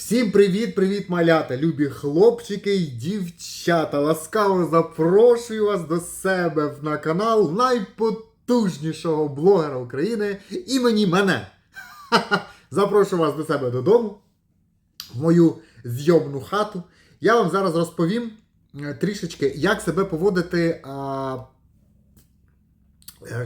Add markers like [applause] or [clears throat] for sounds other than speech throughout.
Всім привіт-привіт, малята, любі хлопчики і дівчата. Ласкаво запрошую вас до себе на канал найпотужнішого блогера України імені мене. Ха-ха. [laughs] Запрошую вас до себе додому, в мою зйомну хату. Я вам зараз розповім е, трішечки, як себе поводити.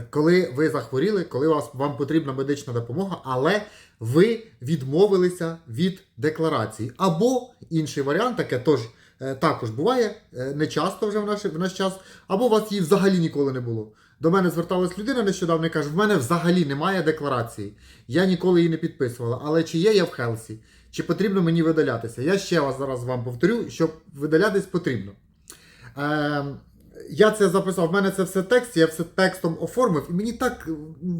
Коли ви захворіли, коли вас, вам потрібна медична допомога, але ви відмовилися від декларації. Або інший варіант, таке тож, е, також буває, е, не часто вже в наш, в наш час, або у вас її взагалі ніколи не було. До мене зверталась людина нещодавно і каже: в мене взагалі немає декларації. Я ніколи її не підписувала. Але чи є я в Хелсі? Чи потрібно мені видалятися? Я ще раз зараз вам повторю, що видалятись потрібно. Ем, я це записав, в мене це все текст, я все текстом оформив, і мені так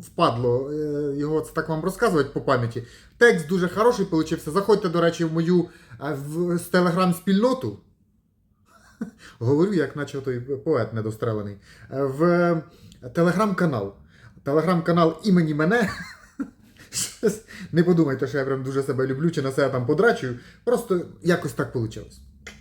впадло е, його це так вам розказувати по пам'яті. Текст дуже хороший получився. Заходьте, до речі, в мою е, в, телеграм-спільноту. [laughs] Говорю, як наче той поет недострелений. Е, В телеграм-канал. Телеграм-канал імені мене. [laughs] Не подумайте, що я прям дуже себе люблю чи на себе там подрачую. Просто якось так вийшло.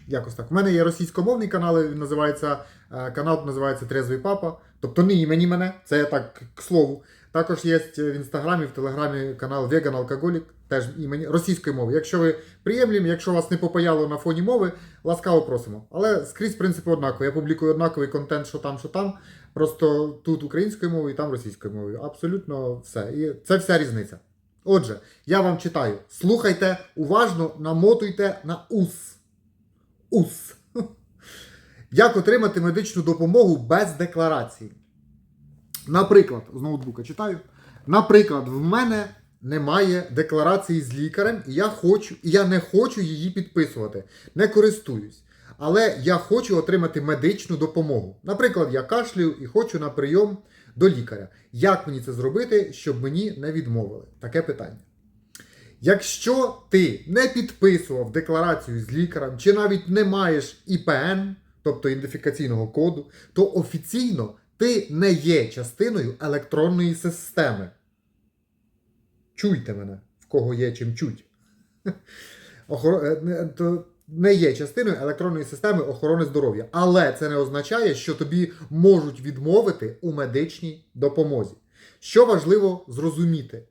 Якось так. У мене є російськомовний канал, він називається е, канал називається Трезвий Папа. Тобто не імені мене, це я так к слову. Також є в інстаграмі, в телеграмі канал Веган Алкоголік, теж імені російської мови. Якщо ви приємлім, якщо вас не попаяло на фоні мови, ласкаво просимо. Але скрізь принципи однакові. Я публікую однаковий контент, що там, що там. Просто тут українською мовою, там російською мовою. Абсолютно все. І це вся різниця. Отже, я вам читаю. Слухайте уважно, намотуйте на ус. УС. [laughs] Як отримати медичну допомогу без декларації? Наприклад, з ноутбука читаю. Наприклад, в мене немає декларації з лікарем, і я хочу, і я не хочу її підписувати, не користуюсь. Але я хочу отримати медичну допомогу. Наприклад, я кашлюю і хочу на прийом до лікаря. Як мені це зробити, щоб мені не відмовили? Таке питання. Якщо ти не підписував декларацію з лікарем, чи навіть не маєш ІПН, тобто ідентифікаційного коду, то офіційно ти не є частиною електронної системи. Чуйте мене, в кого є чим чуть. [laughs] Е, Не є частиною електронної системи охорони здоров'я. Але це не означає, що тобі можуть відмовити у медичній допомозі. Що важливо зрозуміти,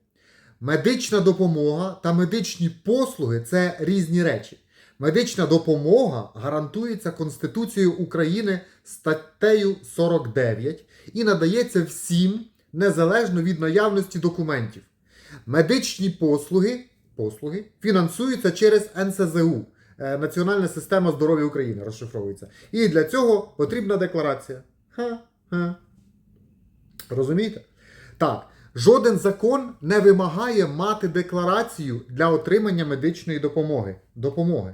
Медична допомога та медичні послуги це різні речі. Медична допомога гарантується Конституцією України статтею 49 і надається всім незалежно від наявності документів. Медичні послуги, послуги фінансуються через НСЗУ е, Національна система здоров'я України розшифровується. І для цього потрібна декларація. Ха-ха. Розумієте? Так. Жоден закон не вимагає мати декларацію для отримання медичної допомоги. Допомоги.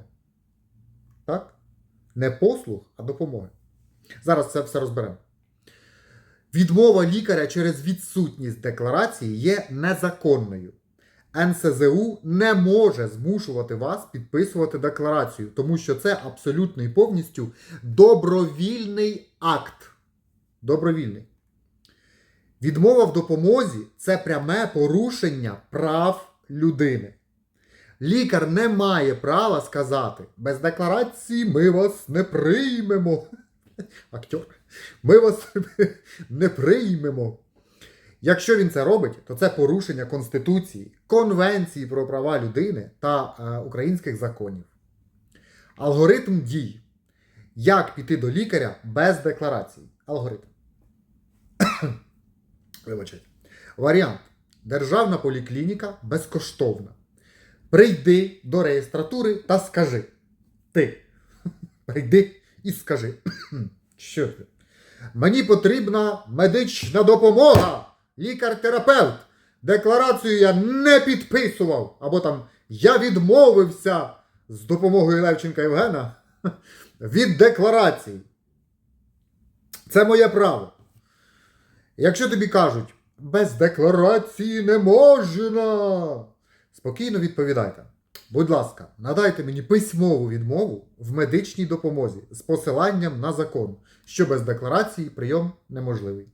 Так? Не послуг, а допомоги. Зараз це все розберемо. Відмова лікаря через відсутність декларації є незаконною. НСЗУ не може змушувати вас підписувати декларацію, тому що це абсолютно і повністю добровільний акт. Добровільний. Відмова в допомозі це пряме порушення прав людини. Лікар не має права сказати, без декларації ми вас не приймемо. [laughs] Актер, ми вас [laughs] не приймемо. Якщо він це робить, то це порушення Конституції, Конвенції про права людини та е, українських законів. Алгоритм дій. Як піти до лікаря без декларації? Алгоритм. Вибачайте. Варіант. Державна поліклініка безкоштовна. Прийди до реєстратури та скажи. Ти. [laughs] Прийди і скажи. [clears throat] Що ти? Мені потрібна медична допомога. Лікар-терапевт. Декларацію я не підписував. Або там я відмовився з допомогою Левченка Євгена [laughs] від декларації. Це моє право. Якщо тобі кажуть, без декларації не можна. Спокійно відповідайте. Будь ласка, надайте мені письмову відмову в медичній допомозі з посиланням на закон, що без декларації прийом неможливий.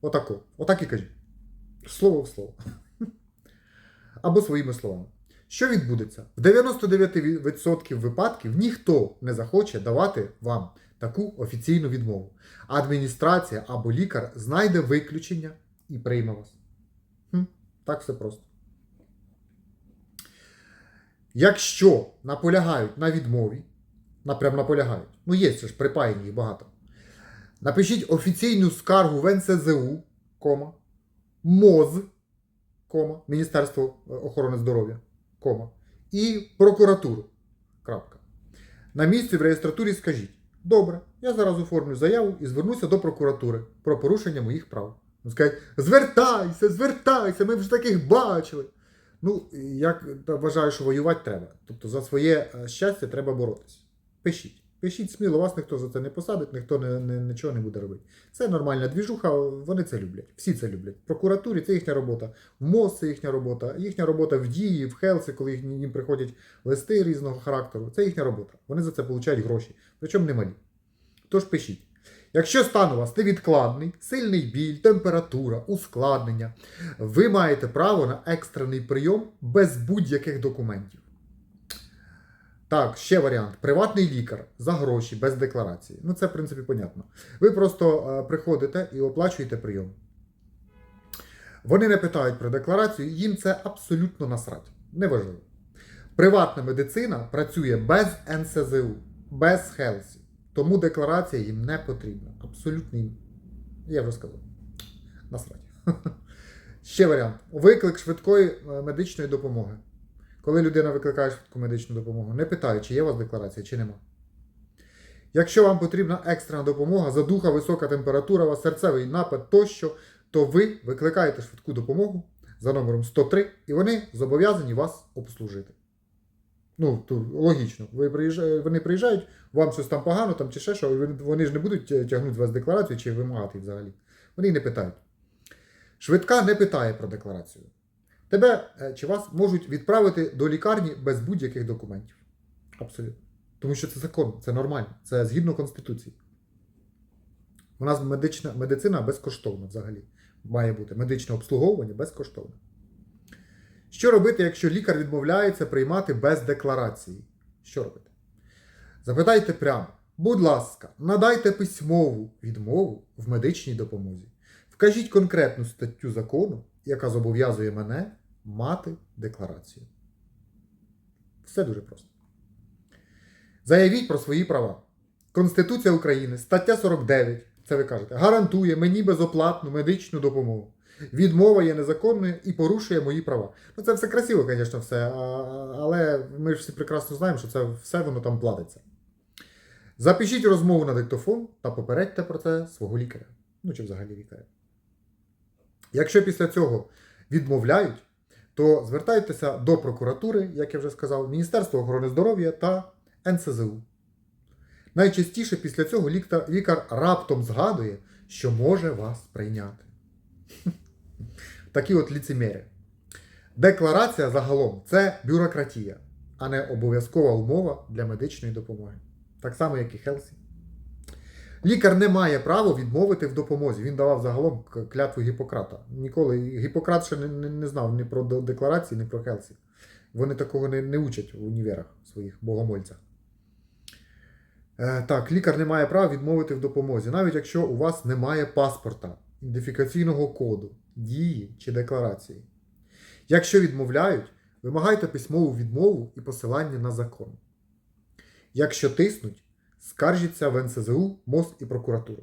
Отако. Отак і кажіть. Слово в слово. [laughs] Або своїми словами. Що відбудеться? В 99% випадків ніхто не захоче давати вам таку офіційну відмову. Адміністрація або лікар знайде виключення і прийме вас. Хм, так все просто. Якщо наполягають на відмові, напрям наполягають, ну є це ж припаяні їх багато. Напишіть офіційну скаргу в НСЗУ, кома, МОЗ, кома, Міністерство охорони здоров'я, кома, і прокуратуру. Крапка. На місці в реєстратурі скажіть: добре, я зараз оформлю заяву і звернуся до прокуратури про порушення моїх прав. Ну, Скажуть, звертайся, звертайся, ми вже таких бачили. Ну, я вважаю, що воювати треба. Тобто за своє е, щастя треба боротися. Пишіть. Пишіть сміло, вас ніхто за це не посадить, ніхто не, не, нічого не буде робити. Це нормальна двіжуха, вони це люблять. Всі це люблять. В прокуратурі це їхня робота, в МОЗ це їхня робота, їхня робота в дії, в Хелсі, коли їм приходять листи різного характеру. Це їхня робота. Вони за це получають гроші, причому не малі. Тож пишіть. Якщо стан у вас невідкладний, сильний біль, температура, ускладнення, ви маєте право на екстрений прийом без будь-яких документів. Так, ще варіант. Приватний лікар за гроші, без декларації. Ну, це, в принципі, понятно. Ви просто е, приходите і оплачуєте прийом. Вони не питають про декларацію, їм це абсолютно насрать. Неважливо. Приватна медицина працює без НСЗУ, без Хелсі. Тому декларація їм не потрібна. Абсолютно їм. Я вже сказав. Насрать. [laughs] Ще варіант. Виклик швидкої е, медичної допомоги. Коли людина викликає швидку медичну допомогу, не питає, чи є у вас декларація, чи нема. Якщо вам потрібна екстрена допомога, задуха, висока температура, у вас серцевий напад тощо, то ви викликаєте швидку допомогу за номером 103 і вони зобов'язані вас обслужити. Ну, то логічно. Ви приїжджає, вони приїжджають, вам щось там погано, там чи ще що, вони- ж не будуть тягнути вас декларацію чи вимагати взагалі. Вони не питають. Швидка не питає про декларацію. Тебе е, чи вас можуть відправити до лікарні без будь-яких документів. Абсолютно. Тому що це закон, це нормально, це згідно Конституції. У нас медична, медицина безкоштовна взагалі. Має бути медичне обслуговування безкоштовне. Що робити, якщо лікар відмовляється приймати без декларації? Що робити? Запитайте прямо, будь ласка, надайте письмову відмову в медичній допомозі. Вкажіть конкретну статтю закону, яка зобов'язує мене мати декларацію. Все дуже просто. Заявіть про свої права. Конституція України, стаття 49, це ви кажете, гарантує мені безоплатну медичну допомогу. Відмова є незаконною і порушує мої права. Ну, це все красиво, звісно, все, але ми ж всі прекрасно знаємо, що це все воно там платиться. Запишіть розмову на диктофон та попередьте про це свого лікаря. Ну чи взагалі лікаря. Якщо після цього відмовляють, то звертайтеся до прокуратури, як я вже сказав, Міністерства охорони здоров'я та НСЗУ. Найчастіше після цього лікар, раптом згадує, що може вас прийняти. [laughs] Такі от ліцемєри. Декларація загалом це бюрократія, а не обов'язкова умова для медичної допомоги. Так само, як і Хелсі. Лікар не має права відмовити в допомозі. Він давав загалом клятву Гіппократа. Ніколи Гіппократ ще не, не, не знав ні про декларації, ні про Хелсі. Вони такого не, не учать в універах своїх богомольцях. Е, так, лікар не має права відмовити в допомозі, навіть якщо у вас немає паспорта, ідентифікаційного коду, дії чи декларації. Якщо відмовляють, вимагайте письмову відмову і посилання на закон. Якщо тиснуть, скаржіться в НСЗУ, МОЗ і прокуратуру.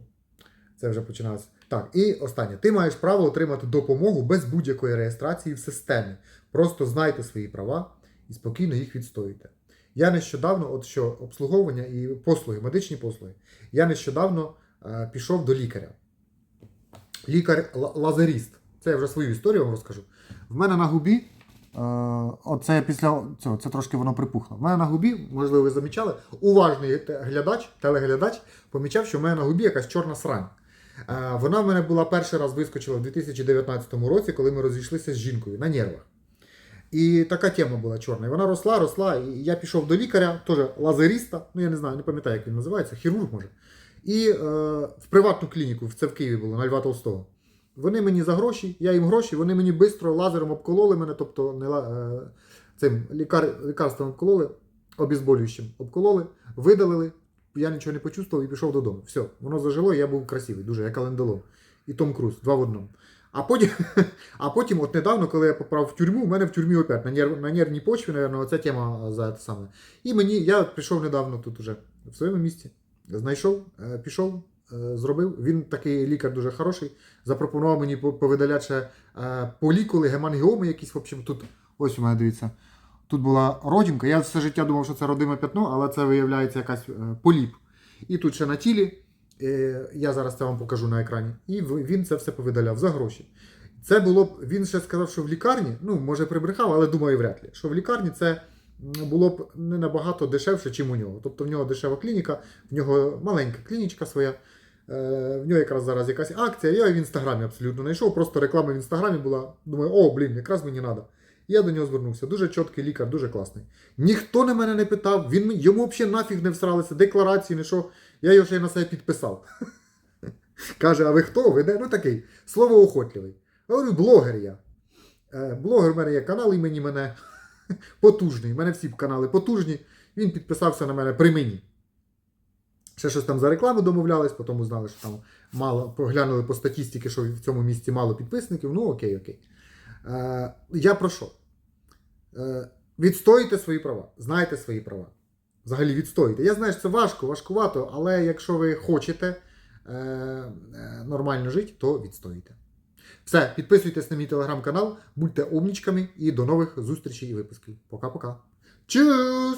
Це вже починалося. Так, і останнє. Ти маєш право отримати допомогу без будь-якої реєстрації в системі. Просто знайте свої права і спокійно їх відстоюйте. Я нещодавно, от що обслуговування і послуги, медичні послуги, я нещодавно е, пішов до лікаря. Лікар-лазеріст. Це я вже свою історію вам розкажу. В мене на губі, оце після цього, це трошки воно припухло. В мене на губі, можливо, ви замічали, уважний глядач, телеглядач помічав, що в мене на губі якась чорна срань. Е, Вона в мене була перший раз вискочила в 2019 році, коли ми розійшлися з жінкою на нервах. І така тема була чорна. І вона росла, росла. І я пішов до лікаря, теж лазеріста, ну я не знаю, не пам'ятаю, як він називається, хірург може. І е, в приватну клініку, це в Києві було, на Льва Толстого. Вони мені за гроші, я їм гроші, вони мені швидко лазером обкололи мене, тобто не е, цим лікар, лікарством обкололи, обізболюючим обкололи, видалили. Я нічого не почувствував і пішов додому. Все, воно зажило, я був красивий, дуже як Алендалон. І Том Круз, два в одному. А потім, [laughs] а потім, от недавно, коли я попав в тюрму, у мене в тюрмі опять на, нерв, на нервній почві, наверное, оця тема за те саме. І мені, я прийшов недавно тут уже в своєму місті, знайшов, е, пішов, е, зробив. Він такий лікар дуже хороший. Запропонував мені по- повидаляти ще е, полікули, гемангіоми якісь, в общем, тут. Ось у мене дивіться. Тут була родімка. Я все життя думав, що це родиме пятно, але це виявляється якась е, поліп. І тут ще на тілі. е, Я зараз це вам покажу на екрані. І він це все повидаляв за гроші. Це було б, він ще сказав, що в лікарні, ну, може прибрехав, але думаю, вряд ли, що в лікарні це було б не набагато дешевше, ніж у нього. Тобто в нього дешева клініка, в нього маленька клінічка своя. Е, В нього якраз зараз якась акція. Я в інстаграмі абсолютно знайшов. Просто реклама в інстаграмі була. Думаю, о, блін, якраз мені треба. Я до нього звернувся. Дуже чіткий лікар, дуже класний. Ніхто на мене не питав, він, йому взагалі нафіг не всралися, декларації, не що. Я його ще й на себе підписав. [laughs] Каже, а ви хто? Ви де? Ну такий, словоохотливий. Я говорю, блогер я. Е, Блогер в мене є канал імені мене [laughs] потужний. У мене всі канали потужні. Він підписався на мене при мені. Ще щось там за рекламу домовлялись, потім узнали, що там мало поглянули по статистиці, що в цьому місці мало підписників. Ну окей, окей. Е, я про що? Е, відстоїте свої права, знайте свої права. Взагалі відстоїте. Я знаю, що це важко, важкувато, але якщо ви хочете е, е, нормально жити, то відстоїте. Все, підписуйтесь на мій телеграм-канал, будьте умнічками і до нових зустрічей і випусків. Пока-пока. Чус!